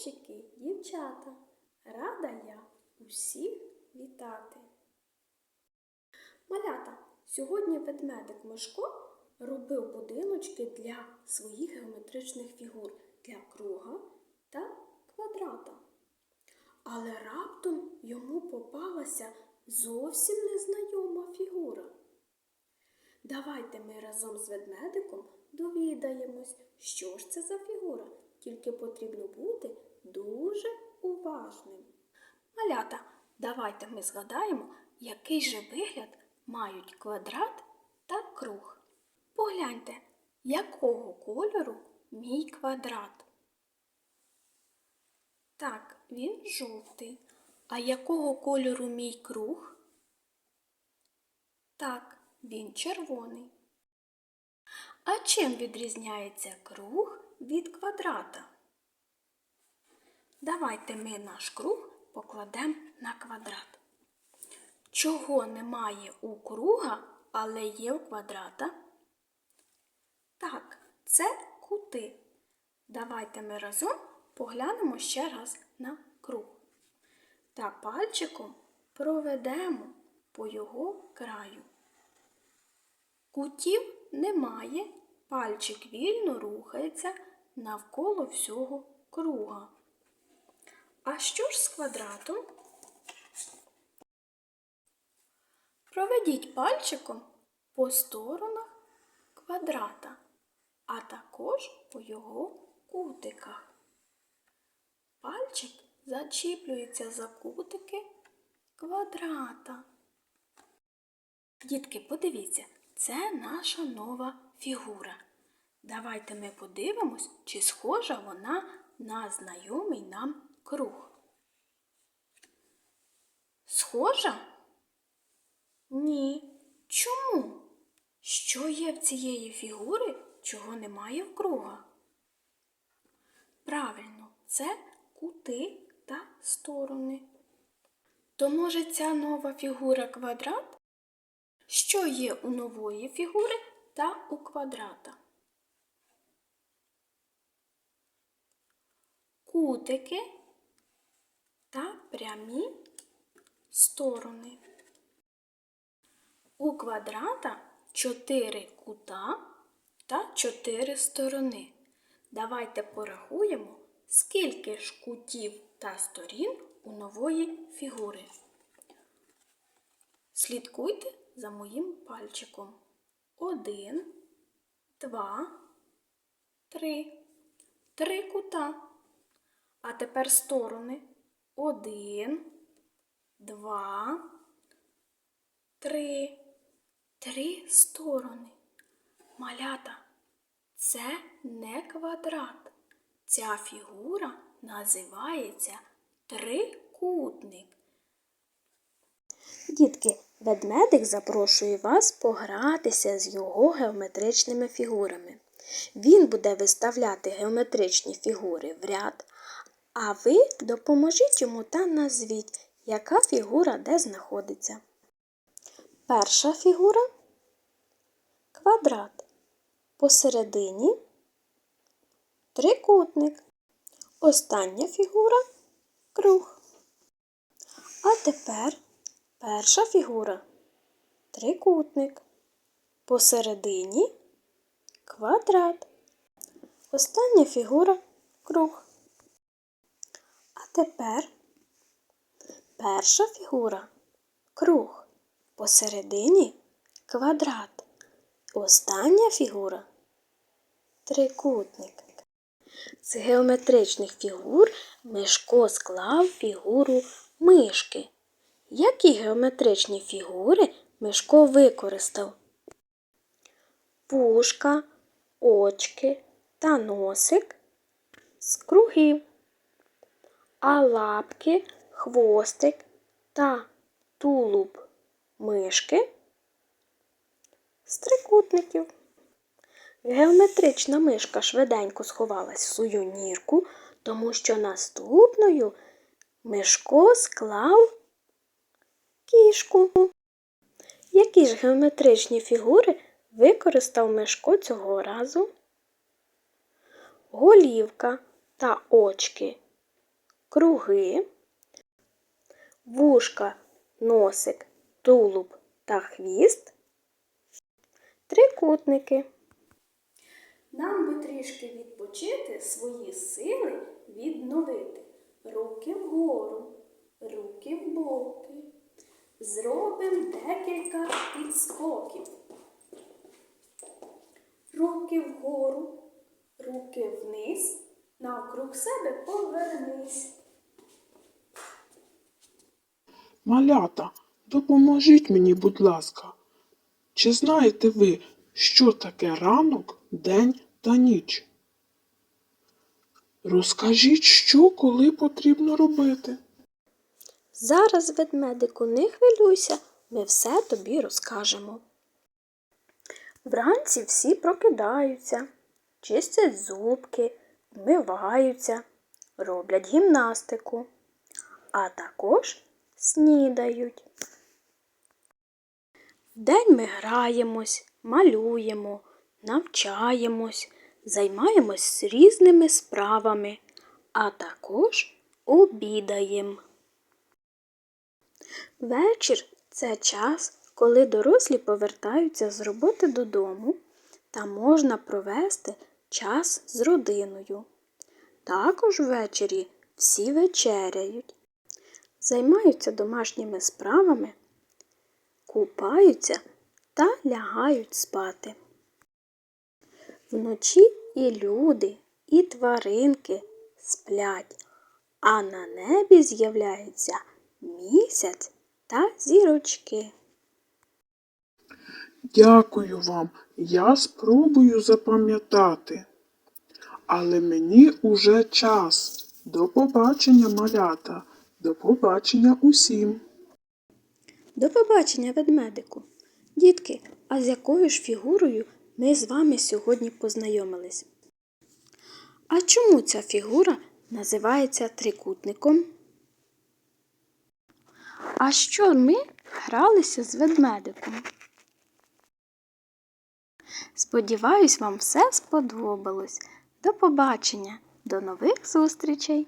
хлопчики, дівчата, рада я усіх вітати. Малята, сьогодні ведмедик Мишко робив будиночки для своїх геометричних фігур для круга та квадрата. Але раптом йому попалася зовсім незнайома фігура. Давайте ми разом з ведмедиком довідаємось, що ж це за фігура, тільки потрібно бути дуже уважним. Малята, давайте ми згадаємо, який же вигляд мають квадрат та круг. Погляньте, якого кольору мій квадрат. Так, він жовтий. А якого кольору мій круг? Так, він червоний. А чим відрізняється круг від квадрата? Давайте ми наш круг покладемо на квадрат. Чого немає у круга, але є у квадрата? Так, це кути. Давайте ми разом поглянемо ще раз на круг. Та пальчиком проведемо по його краю. Кутів немає, пальчик вільно рухається навколо всього круга. А що ж з квадратом? Проведіть пальчиком по сторонах квадрата, а також по його кутиках. Пальчик зачіплюється за кутики квадрата. Дітки, подивіться, це наша нова фігура. Давайте ми подивимось, чи схожа вона на знайомий нам круг. Схожа? Ні. Чому? Що є в цієї фігури, чого немає в круга? Правильно, це кути та сторони. То може ця нова фігура квадрат? Що є у нової фігури та у квадрата? Кутики та прямі сторони. У квадрата чотири кута та чотири сторони. Давайте порахуємо, скільки ж кутів та сторін у нової фігури. Слідкуйте за моїм пальчиком. Один, два, три. Три кута. А тепер сторони. Один, два, три. Три сторони. Малята. Це не квадрат. Ця фігура називається трикутник. Дітки, ведмедик запрошує вас погратися з його геометричними фігурами. Він буде виставляти геометричні фігури в ряд, а ви допоможіть йому та назвіть, яка фігура де знаходиться. Перша фігура квадрат. Посередині трикутник. Остання фігура круг. А тепер перша фігура трикутник. Посередині квадрат. Остання фігура круг. Тепер перша фігура круг. Посередині квадрат. Остання фігура трикутник. З геометричних фігур Мишко склав фігуру мишки. Які геометричні фігури Мишко використав? Пушка, очки та носик з кругів, а лапки, хвостик та тулуб мишки з трикутників. Геометрична мишка швиденько сховалась в свою нірку, тому що наступною Мишко склав кішку. Які ж геометричні фігури використав Мишко цього разу? Голівка та очки круги, вушка, носик, тулуб та хвіст, трикутники. Нам би трішки відпочити, свої сили відновити. Руки вгору, руки в боки. Зробимо декілька підскоків. Руки вгору, руки вниз, навкруг себе повернись. Малята, допоможіть мені, будь ласка. Чи знаєте ви, що таке ранок, день та ніч? Розкажіть, що коли потрібно робити. Зараз, ведмедику, не хвилюйся, ми все тобі розкажемо. Вранці всі прокидаються, чистять зубки, вмиваються, роблять гімнастику, а також снідають. Вдень ми граємось, малюємо, навчаємось, займаємось різними справами, а також обідаємо. Вечір це час, коли дорослі повертаються з роботи додому та можна провести час з родиною. Також ввечері всі вечеряють, займаються домашніми справами, купаються та лягають спати. Вночі і люди, і тваринки сплять, а на небі з'являється місяць та зірочки. Дякую вам, я спробую запам'ятати. Але мені уже час. До побачення, малята, до побачення усім. До побачення, ведмедику. Дітки, а з якою ж фігурою ми з вами сьогодні познайомились? А чому ця фігура називається трикутником? А що ми гралися з ведмедиком? Сподіваюсь, вам все сподобалось. До побачення, до нових зустрічей!